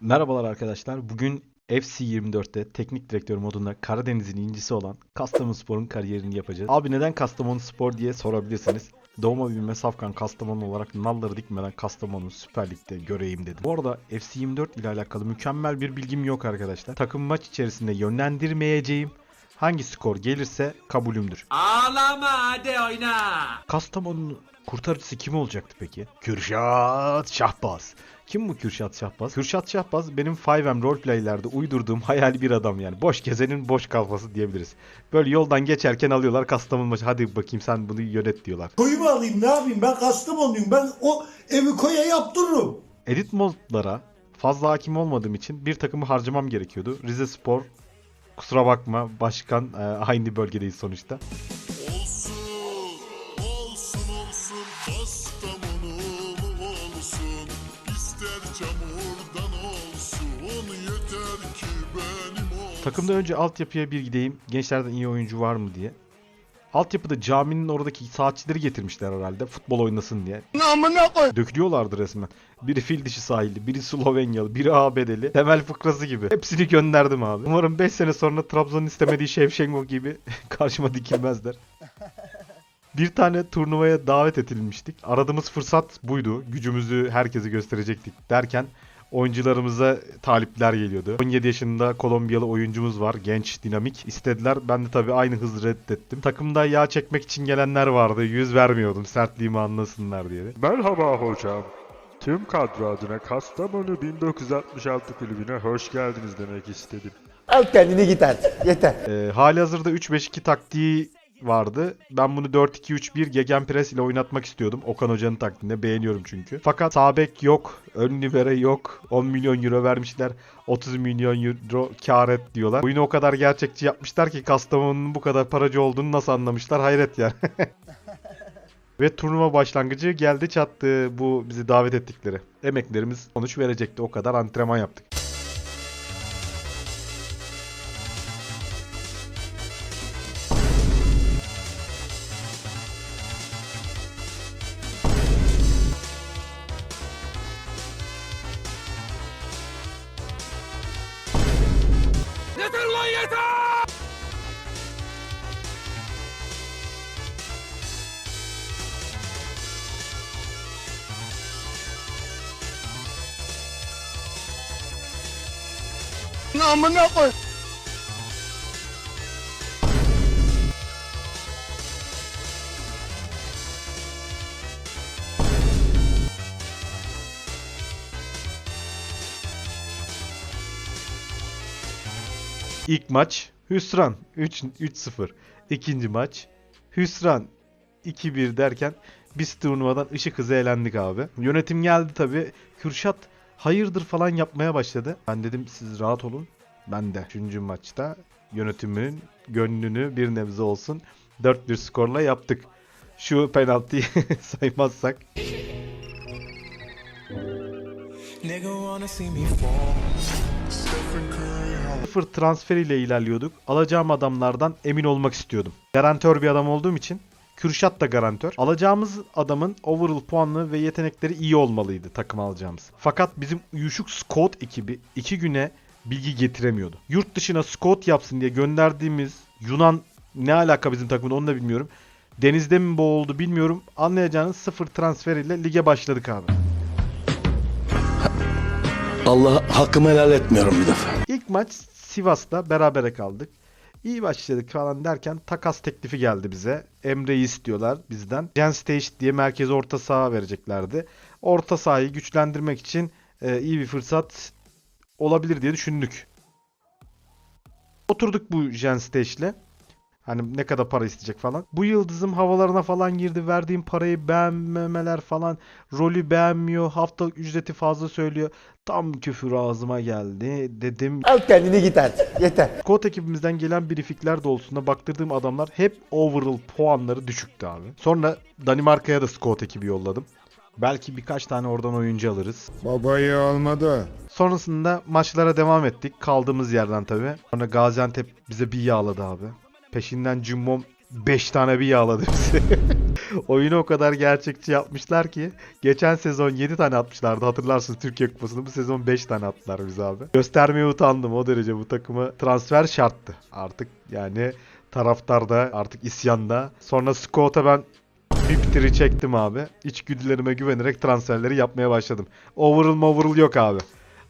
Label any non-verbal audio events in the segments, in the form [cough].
Merhabalar arkadaşlar. Bugün FC24'te teknik direktör modunda Karadeniz'in incisi olan Kastamonuspor'un kariyerini yapacağız. Abi neden Kastamonuspor diye sorabilirsiniz. Doğma büyüme Safkan Kastamonu olarak nalları dikmeden Kastamonu Süper Lig'de göreyim dedim. Bu arada FC24 ile alakalı mükemmel bir bilgim yok arkadaşlar. Takım maç içerisinde yönlendirmeyeceğim hangi skor gelirse kabulümdür. Ağlama hadi oyna. Kastamonu'nun kurtarıcısı kim olacaktı peki? Kürşat Şahbaz. Kim bu Kürşat Şahbaz? Kürşat Şahbaz benim 5M roleplaylerde uydurduğum hayali bir adam yani. Boş gezenin boş kafası diyebiliriz. Böyle yoldan geçerken alıyorlar Kastamonu maçı. Hadi bakayım sen bunu yönet diyorlar. Koyu mu alayım ne yapayım ben Kastamonluyum ben o evi koya yaptırırım. Edit modlara fazla hakim olmadığım için bir takımı harcamam gerekiyordu. Rize Spor kusura bakma başkan e, aynı bölgedeyiz sonuçta. Olsun, olsun, olsun, Kastamonulu olsun. İster çamurdan olsun, yeter ki benim olsun. Takımda önce altyapıya bir gideyim. Gençlerden iyi oyuncu var mı diye. Altyapıda caminin oradaki saatçileri getirmişler herhalde futbol oynasın diye. Dökülüyorlardı resmen. Biri fil dişi sahilli, biri Slovenyalı, biri ABD'li. Temel fıkrası gibi. Hepsini gönderdim abi. Umarım 5 sene sonra Trabzon'un istemediği Şevşenko gibi [laughs] karşıma dikilmezler. Bir tane turnuvaya davet edilmiştik. Aradığımız fırsat buydu. Gücümüzü herkese gösterecektik derken oyuncularımıza talipler geliyordu. 17 yaşında Kolombiyalı oyuncumuz var. Genç, dinamik. İstediler. Ben de tabii aynı hızı reddettim. Takımda yağ çekmek için gelenler vardı. Yüz vermiyordum sertliğimi anlasınlar diye. Merhaba hocam. Tüm kadro adına Kastamonu 1966 kulübüne hoş geldiniz demek istedim. Al kendini git artık. Yeter. Ee, hali hazırda 3-5-2 taktiği vardı. Ben bunu 4-2-3-1 gegenpress ile oynatmak istiyordum. Okan Hoca'nın taktiğinde beğeniyorum çünkü. Fakat sağ bek yok, ön libero yok. 10 milyon euro vermişler. 30 milyon euro kar et diyorlar. Oyunu o kadar gerçekçi yapmışlar ki Kastamonu'nun bu kadar paracı olduğunu nasıl anlamışlar hayret yani. [laughs] Ve turnuva başlangıcı geldi çattı bu bizi davet ettikleri. Emeklerimiz sonuç verecekti o kadar antrenman yaptık. Lan yeter. Amına koy. İlk maç hüsran 3 3-0. İkinci maç hüsran 2-1 derken biz turnuvadan ışık hızı elendik abi. Yönetim geldi tabi. Kürşat hayırdır falan yapmaya başladı. Ben dedim siz rahat olun. Ben de 3. maçta yönetimin gönlünü bir nebze olsun 4-1 skorla yaptık. Şu penaltıyı [laughs] saymazsak Nigga wanna see me fall. Sıfır transfer ile ilerliyorduk. Alacağım adamlardan emin olmak istiyordum. Garantör bir adam olduğum için Kürşat da garantör. Alacağımız adamın overall puanı ve yetenekleri iyi olmalıydı takım alacağımız. Fakat bizim uyuşuk scout ekibi 2 güne bilgi getiremiyordu. Yurt dışına scout yapsın diye gönderdiğimiz Yunan ne alaka bizim takımın onu da bilmiyorum. Denizde mi boğuldu bilmiyorum. Anlayacağınız sıfır transfer ile lige başladık abi. Allah hakkımı helal etmiyorum bir defa. İlk maç Sivas'ta berabere kaldık. İyi başladık falan derken takas teklifi geldi bize. Emre'yi istiyorlar bizden. Gen Stage diye merkez orta saha vereceklerdi. Orta sahayı güçlendirmek için e, iyi bir fırsat olabilir diye düşündük. Oturduk bu Gen Stage'le. Hani ne kadar para isteyecek falan. Bu yıldızım havalarına falan girdi. Verdiğim parayı beğenmemeler falan. Rolü beğenmiyor. Haftalık ücreti fazla söylüyor. Tam küfür ağzıma geldi. Dedim Al kendini git artık. Yeter. Kod ekibimizden gelen briefingler doğrultusunda baktırdığım adamlar hep overall puanları düşüktü abi. Sonra Danimarka'ya da squad ekibi yolladım. Belki birkaç tane oradan oyuncu alırız. Babayı olmadı. Sonrasında maçlara devam ettik. Kaldığımız yerden tabi. Sonra Gaziantep bize bir yağladı abi. Peşinden Cummom 5 tane bir yağladı bizi. [laughs] Oyunu o kadar gerçekçi yapmışlar ki geçen sezon 7 tane atmışlardı hatırlarsınız Türkiye Kupası'nda bu sezon 5 tane attılar biz abi. Göstermeye utandım o derece bu takıma transfer şarttı. Artık yani taraftarda artık isyanda. Sonra Scott'a ben Biptir'i çektim abi. İçgüdülerime güvenerek transferleri yapmaya başladım. Overall overall yok abi.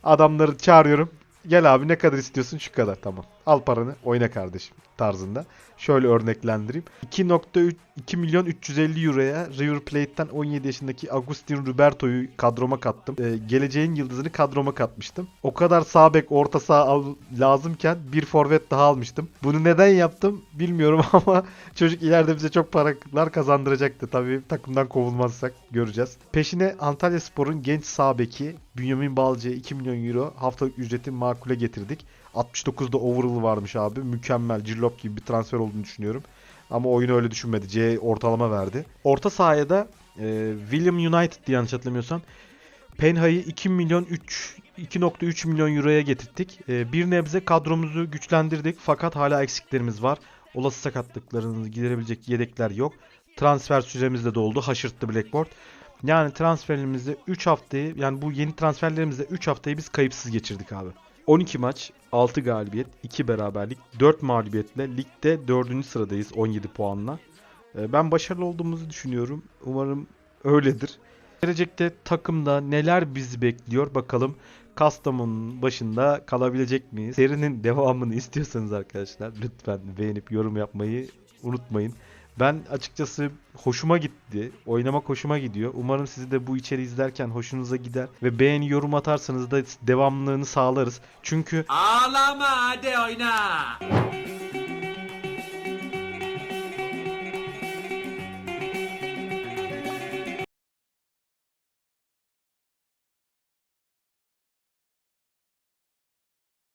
Adamları çağırıyorum. Gel abi ne kadar istiyorsun şu kadar tamam. Al paranı oyna kardeşim tarzında. Şöyle örneklendireyim. 2.3 2 milyon 350 euroya River Plate'ten 17 yaşındaki Agustin Roberto'yu kadroma kattım. Ee, geleceğin yıldızını kadroma katmıştım. O kadar sağ bek orta saha al- lazımken bir forvet daha almıştım. Bunu neden yaptım bilmiyorum [laughs] ama çocuk ileride bize çok paralar kazandıracaktı. Tabii takımdan kovulmazsak göreceğiz. Peşine Antalya Spor'un genç sağ beki Bünyamin Balcı'ya 2 milyon euro haftalık ücreti makule getirdik. 69'da overall varmış abi. Mükemmel. Cirlop gibi bir transfer olduğunu düşünüyorum. Ama oyunu öyle düşünmedi. C ortalama verdi. Orta sahaya da e, William United diye yanlış hatırlamıyorsam Penha'yı 2 milyon 3 2.3 milyon euroya getirttik. E, bir nebze kadromuzu güçlendirdik fakat hala eksiklerimiz var. Olası sakatlıklarını giderebilecek yedekler yok. Transfer süremiz de doldu. Haşırttı Blackboard. Yani transferlerimizde 3 haftayı yani bu yeni transferlerimizde 3 haftayı biz kayıpsız geçirdik abi. 12 maç, 6 galibiyet, 2 beraberlik, 4 mağlubiyetle ligde 4. sıradayız 17 puanla. Ee, Ben başarılı olduğumuzu düşünüyorum. Umarım öyledir. Gelecekte takımda neler bizi bekliyor bakalım. Kastamonu'nun başında kalabilecek miyiz? Serinin devamını istiyorsanız arkadaşlar lütfen beğenip yorum yapmayı unutmayın. Ben açıkçası hoşuma gitti. Oynamak hoşuma gidiyor. Umarım sizi de bu içeriği izlerken hoşunuza gider. Ve beğeni yorum atarsanız da devamlılığını sağlarız. Çünkü Ağlama hadi oyna.